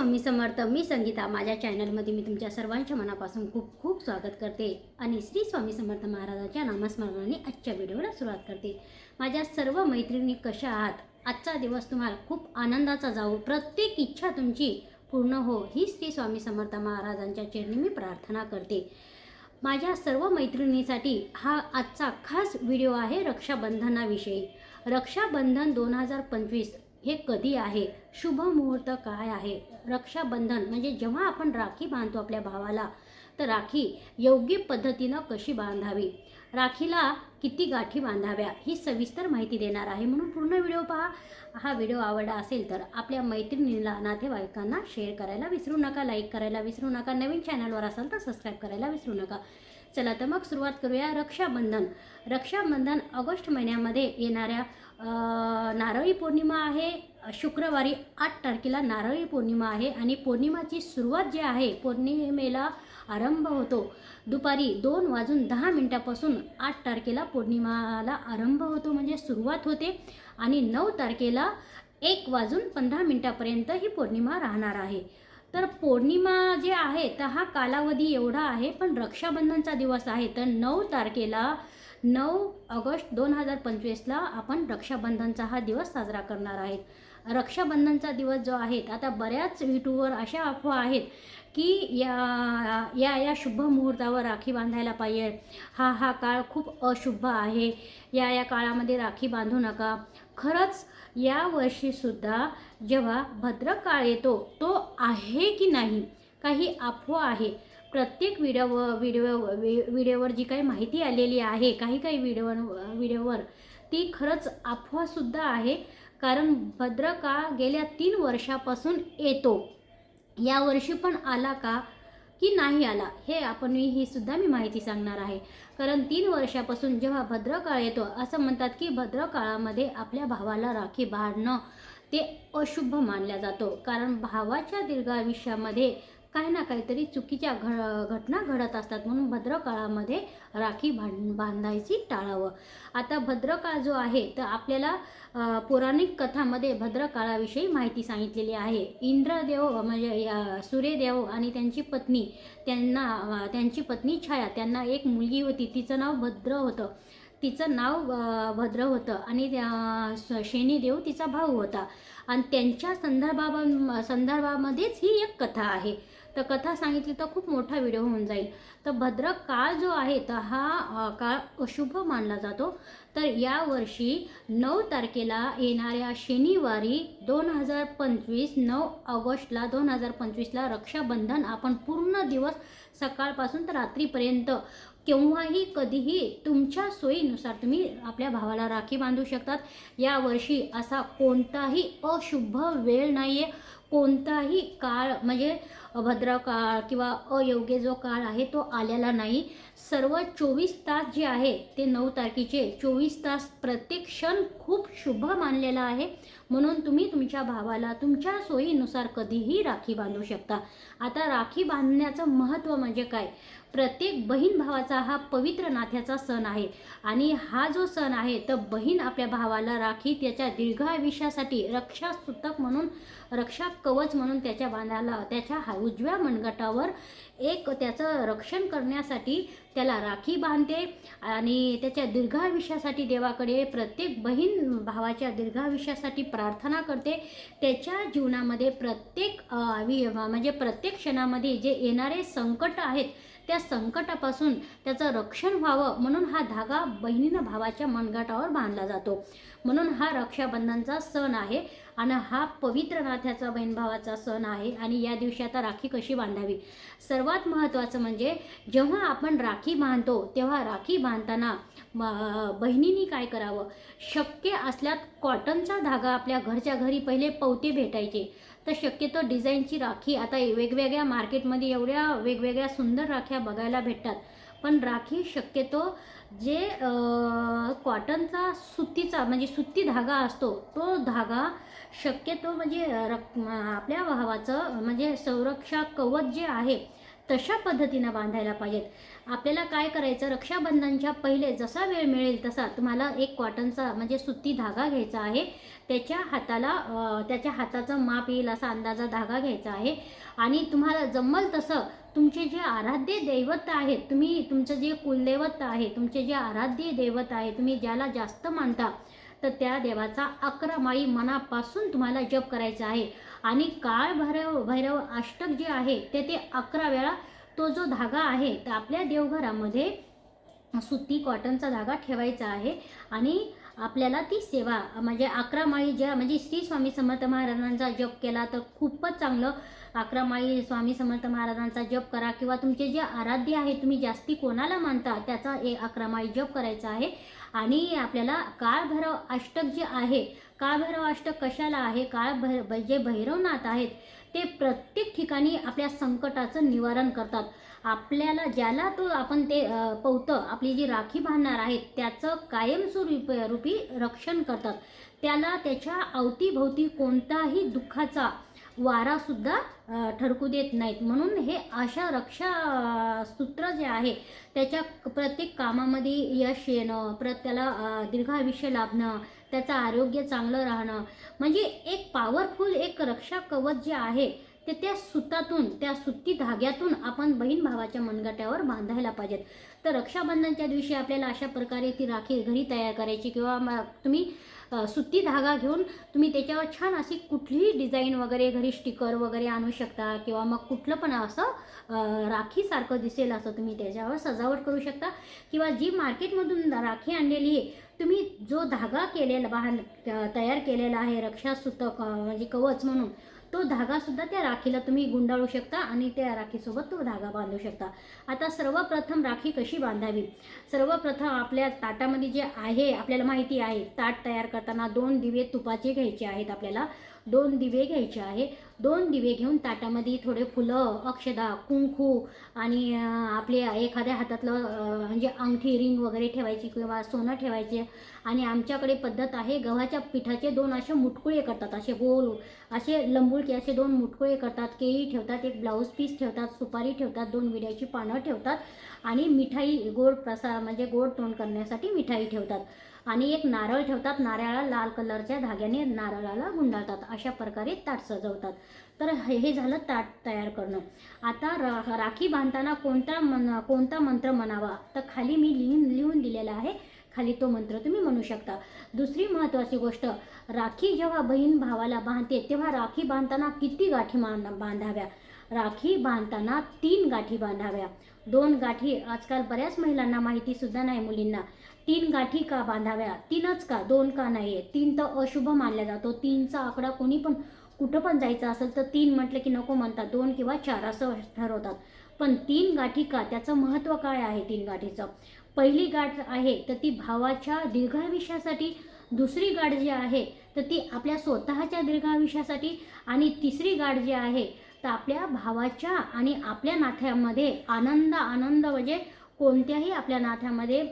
स्वामी समर्थ मी संगीता. माझ्या चॅनलमध्ये मी तुमच्या सर्वांच्या मनापासून खूप खूप स्वागत करते आणि श्री स्वामी समर्थ महाराजाच्या नामस्मरणाने आजच्या व्हिडिओला सुरुवात करते. माझ्या सर्व मैत्रिणी कशा आहात? आजचा दिवस तुम्हाला खूप आनंदाचा जाऊ प्रत्येक इच्छा तुमची पूर्ण हो ही श्री स्वामी समर्थ महाराजांच्या चरणी मी प्रार्थना करते. माझ्या सर्व मैत्रिणीसाठी हा आजचा खास व्हिडिओ आहे रक्षाबंधनाविषयी. रक्षाबंधन दोन हजार पंचवीस हे कधी आहे? शुभ मुहूर्त काय आहे? रक्षाबंधन म्हणजे जेव्हा आपण राखी बांधतो आपल्या भावाला तर राखी योग्य पद्धतीनं कशी बांधावी? राखीला किती गाठी बांधाव्या? ही सविस्तर माहिती देणार आहे. म्हणून पूर्ण व्हिडिओ पहा. हा व्हिडिओ आवडला असेल तर आपल्या मैत्रिणीला नातेवाईकांना शेअर करायला विसरू नका. लाईक करायला विसरू नका. नवीन चॅनलवर असाल तर सबस्क्राईब करायला विसरू नका. चला तर मग सुरुवात करूया रक्षाबंधन. रक्षाबंधन ऑगस्ट महिन्यामध्ये येणाऱ्या नारळी पौर्णिमा आहे. शुक्रवारी आठ तारखेला नारळी पौर्णिमा आहे आणि पौर्णिमाची सुरुवात जी आहे पौर्णिमेला आरंभ होतो. दुपारी दोन वाजून दहा मिनटापासून आठ तारखेला पौर्णिमाला आरंभ होतो म्हणजे सुरुवात होते आणि नऊ तारखेला एक वाजून पंधरा मिनटापर्यंत ही पौर्णिमा राहणार आहे. तर पौर्णिमा जे आहे तर हा कालावधी एवढा आहे पण रक्षाबंधनचा दिवस आहे. तर नऊ तारखेला नऊ ऑगस्ट दोन हजार पंचवीसला आपण रक्षाबंधनचा हा दिवस साजरा करणार आहेत. रक्षाबंधनचा दिवस जो आहे आता बऱ्याच युट्यूबवर अशा अफवा आहेत की या या या शुभ मुहूर्तावर राखी बांधायला पाहिजे. हा हा काळ खूप अशुभ आहे. या या काळामध्ये राखी बांधू नका. खरंच या वर्षीसुद्धा जेव्हा भद्रकाळ येतो तो आहे की नाही काही अफवा आहे. प्रत्येक व्हिडिओ व्हिडिओ व्हिडिओवर जी काही माहिती आलेली आहे काही काही व्हिडिओ व्हिडिओवर ती खरंच अफवासुद्धा आहे. कारण भद्रकाळ गेल्या तीन वर्षापासून येतो. या वर्षी पण आला का? की नाही आला हे आपण ही सुद्धा मी माहिती सांगणार आहे. कारण तीन वर्षापासून जेव्हा भद्रकाळ येतो असं म्हणतात की भद्रकाळामध्ये आपल्या भावाला राखी बाळणं ते अशुभ मानल्या जातो. कारण भावाच्या दीर्घायुष्यामध्ये काही ना काहीतरी चुकीच्या घ घटना घडत असतात म्हणून भद्रकाळामध्ये राखी बांध बांधायची टाळावं. आता भद्रकाळ जो आहे तर आपल्याला पौराणिक कथामध्ये भद्रकाळाविषयी माहिती सांगितलेली आहे. इंद्रदेव म्हणजे सूर्यदेव आणि त्यांची पत्नी त्यांना त्यांची पत्नी छाया त्यांना एक मुलगी होती. तिचं नाव भद्र होतं. तिचं नाव भद्र होतं आणि त्या- शनीदेव तिचा भाऊ होता. आणि त्यांच्या संदर्भाबा संदर्भामध्येच ही एक कथा आहे. तर कथा सांगितली तर खूप मोठा व्हिडिओ होऊन जाईल. तर भद्र काळ जो आहे तर हा काळ अशुभ मानला जातो. तर यावर्षी नऊ तारखेला येणाऱ्या शनिवारी दोन हजार पंचवीस नऊ ऑगस्टला दोन हजार पंचवीसला रक्षाबंधन आपण पूर्ण दिवस सकाळपासून तर रात्रीपर्यंत केव्हाही कधीही तुमच्या सोयीनुसार तुम्ही आपल्या भावाला राखी बांधू शकतात. यावर्षी असा कोणताही अशुभ वेळ नाही आहे कोणताही काळ म्हणजे अभद्र काळ किंवा अयोग्य जो काळ आहे तो आलेला नाही. सर्व चोवीस तास जे आहे ते नऊ तारखेचे चोवीस तास प्रत्येक क्षण खूप शुभ मानलेला आहे. म्हणून तुम्ही तुमच्या भावाला तुमच्या सोयीनुसार कधीही राखी बांधू शकता. आता राखी बांधण्याचं महत्त्व म्हणजे काय? प्रत्येक बहीण भावाचा हा पवित्र नात्याचा सण आहे आणि हा जो सण आहे तर बहीण आपल्या भावाला राखी त्याच्या दीर्घायुष्यासाठी आयुष्यासाठी रक्षासूतक म्हणून रक्षा कवच म्हणून त्याच्या बांधाला त्याच्या हा उजव्या मनगटावर एक त्याचं रक्षण करण्यासाठी त्याला राखी बांधते आणि त्याच्या दीर्घायुष्यासाठी देवाकडे प्रत्येक बहीण भावाच्या दीर्घायुष्यासाठी प्रार्थना करते. त्याच्या जीवनामध्ये प्रत्येक म्हणजे प्रत्येक क्षणामध्ये जे येणारे संकट आहेत त्या संकटापासून त्याचं रक्षण व्हावं म्हणून हा धागा बहिणीनं भावाच्या मनगटावर बांधला जातो. म्हणून हा रक्षाबंधनचा सण आहे. आणि हा पवित्र नात्याचा बहीण भावाचा सण आहे. आणि या दिवशी आता राखी कशी बांधावी? सर्वात महत्त्वाचं म्हणजे जेव्हा आपण राखी बांधतो तेव्हा राखी बांधताना म- बहिणींनी काय करावं? शक्य असल्यात कॉटनचा धागा आपल्या घरच्या घरी पहिले पवते भेटायचे. तर शक्यतो डिझाईनची राखी आता वेगवेगळ्या मार्केटमध्ये एवढ्या वेगवेगळ्या सुंदर राख्या बघायला भेटतात. पण राखी शक्यतो जे कॉटनचा सुतीचा म्हणजे सुती धागा असतो तो धागा शक्यतो म्हणजे रक आपल्या भावाचं म्हणजे संरक्षा कवच जे आहे तशा पद्धतीनं बांधायला पाहिजेत. आपल्याला काय करायचं? रक्षाबंधनच्या पहिले जसा वेळ मिळेल तसा तुम्हाला एक कॉटनचा म्हणजे सुती धागा घ्यायचा आहे. त्याच्या हाताला त्याच्या हाताचं माप येईल असा अंदाजा धागा घ्यायचा आहे. आणि तुम्हाला जमल तसं तुमचे जे आराध्य दैवत आहेत तुम्ही तुमचं जे कुलदैवत आहे तुमचे जे आराध्य दैवत आहे तुम्ही ज्याला जास्त मानता तर त्या देवाचा अकरा माई मनापासून तुम्हाला जप करायचा आहे. आणि काळ भैरव भैरव अष्टक जे आहे ते ते अकरा वेळा तो जो धागा आहे तर आपल्या देवघरामध्ये सुती कॉटनचा धागा ठेवायचा आहे. आणि आपल्याला ती सेवा म्हणजे अकरा माळी ज्या म्हणजे श्री स्वामी समर्थ महाराजांचा जप केला तर खूपच चांगलं. अकरा माळी स्वामी समर्थ महाराजांचा जप करा किंवा तुमचे जे आराध्य आहे तुम्ही जास्ती कोणाला मानता त्याचा ए अकरा माळी जप करायचा आहे. आणि आपल्याला काळभैरव अष्टक जे आहे काळभैरव अष्टक कशाला आहे काळ भैर जे भैरवनाथ आहेत ते प्रत्येक ठिकाणी आपल्या संकटाचं निवारण करतात. आपल्याला ज्याला तो आपण ते पवतं आपली जी राखी बांधणार आहेत त्याचं कायमस्वरूप रूपी रक्षण करतात. त्याला त्याच्या अवतीभोवती कोणताही दुःखाचा वारासुद्धा ठरकू देत नाहीत. म्हणून हे अशा रक्षा सूत्र जे आहे त्याच्या प्रत्येक कामामध्ये यश येणं परत त्याला दीर्घ दीर्घायुष्य लाभणं त्याचं आरोग्य चांगलं राहणं म्हणजे एक पॉवरफुल एक रक्षा कवच जे आहे ते त्या सुतातून त्या सुती धाग्यातून आपण बहीण भावाच्या मनगट्यावर बांधायला पाहिजेत. तर रक्षाबंधनच्या दिवशी आपल्याला अशा प्रकारे ती राखी घरी तयार करायची किंवा मग तुम्ही सुती धागा घेऊन तुम्ही त्याच्यावर छान अशी कुठलीही डिझाईन वगैरे घरी स्टिकर वगैरे आणू शकता किंवा मग कुठलं पण असं राखीसारखं दिसेल असं तुम्ही त्याच्यावर सजावट करू शकता. किंवा जी मार्केटमधून राखी आणलेली आहे तुम्ही जो धागा केलेला बाहेर तयार केलेला आहे रक्षा सुतक म्हणजे कवच म्हणून तो धागासुद्धा त्या राखीला तुम्ही गुंडाळू शकता आणि त्या राखीसोबत तो धागा बांधू शकता. आता सर्वप्रथम राखी कशी बांधावी? सर्वप्रथम आपल्या ताटामध्ये जे आहे आपल्याला माहिती आहे ताट तयार करताना दोन दिवे तुपाचे घ्यायचे आहेत आपल्याला. दोन दिवे घ्यायचे आहे दोन दिवे घेऊन ताटामध्ये थोडे फुलं अक्षदा कुंकू आणि आपले एखाद्या हातातलं म्हणजे अंगठी रिंग वगैरे ठेवायची किंवा सोनं ठेवायचे. आणि आमच्याकडे पद्धत आहे गव्हाच्या पिठाचे दोन असे मुटकुळे करतात असे गोल असे लंबुळके असे दोन मुटकुळे करतात. केळी ठेवतात एक ब्लाऊज पीस ठेवतात सुपारी ठेवतात दोन विड्याची पानं ठेवतात आणि मिठाई गोड प्रसा म्हणजे गोड तोंड करण्यासाठी मिठाई ठेवतात. आणि एक नारळ ठेवतात नारळाला लाल कलरच्या धाग्याने नारळाला गुंडाळतात. अशा प्रकारे ताट सजवतात. तर हे झालं ताट तयार करणं. आता रा राखी बांधताना कोणता मन कोणता मंत्र म्हणावा? तर खाली मी लिहून लिहून दिलेला आहे. खाली तो मंत्र तुम्ही म्हणू शकता. दुसरी महत्त्वाची गोष्ट राखी जेव्हा बहीण भावाला बांधते तेव्हा राखी बांधताना किती गाठी बांध बांधाव्या? राखी बांधताना तीन गाठी बांधाव्या. दोन गाठी आजकाल बऱ्याच महिलांना माहिती सुद्धा नाही मुलींना. तीन गाठी का बांधाव्या? तीनच का? दोन का नाही आहे तीन तर अशुभ मानला जातो. तीनचा आकडा कोणी पण कुठं पण जायचं असेल तर तीन म्हटलं की नको म्हणतात. दोन किंवा चार असं ठरवतात. पण तीन गाठी का? त्याचं महत्त्व काय आहे तीन गाठीचं? पहिली गाठ आहे तर ती भावाच्या दीर्घायुष्यासाठी दुसरी गाठ जी आहे तर ती आपल्या स्वतःच्या दीर्घायुष्यासाठी आणि तिसरी गाठ जी आहे तर आपल्या भावाच्या आणि आपल्या नात्यामध्ये आनंद आनंद म्हणजे कोणत्याही आपल्या नात्यामध्ये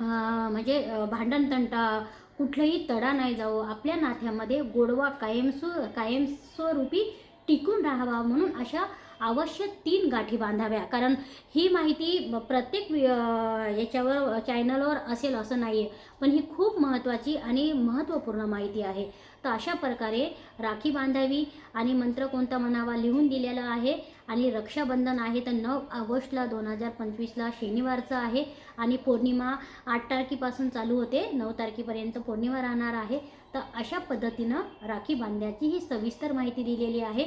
म्हणजे भांडण भांडणतंटा कुठलंही तडा नाही जाऊ आपल्या नात्यामध्ये गोडवा कायमस्व कायमस्वरूपी टिकून राहावा म्हणून अशा आवश्यक तीन गाठी बांधाव्या. कारण ही माहिती प्रत्येक याच्यावर चॅनलवर असेल असं नाही आहे पण ही खूप महत्त्वाची आणि महत्त्वपूर्ण माहिती आहे. तर अशा प्रकारे राखी बांधावी आणि मंत्र कोणता म्हणावा लिहून दिलेला आहे. आणि रक्षाबंधन आहे तर नऊ ऑगस्टला दोन हजार पंचवीसला शनिवारचं आहे. आणि पौर्णिमा आठ तारखेपासून चालू होते. नऊ तारखेपर्यंत पौर्णिमा राहणार आहे. तर अशा पद्धतीनं राखी बांधण्याची ही सविस्तर माहिती दिलेली आहे.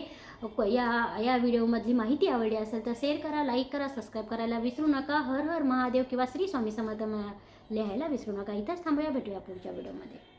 या या व्हिडिओमधली माहिती आवडली असेल तर शेअर करा लाईक करा सबस्क्राईब करायला विसरू नका. हर हर महादेव किंवा श्री स्वामी समर्थ लिहायला विसरू नका. इथंच थांबूया. भेटूया पुढच्या व्हिडिओमध्ये.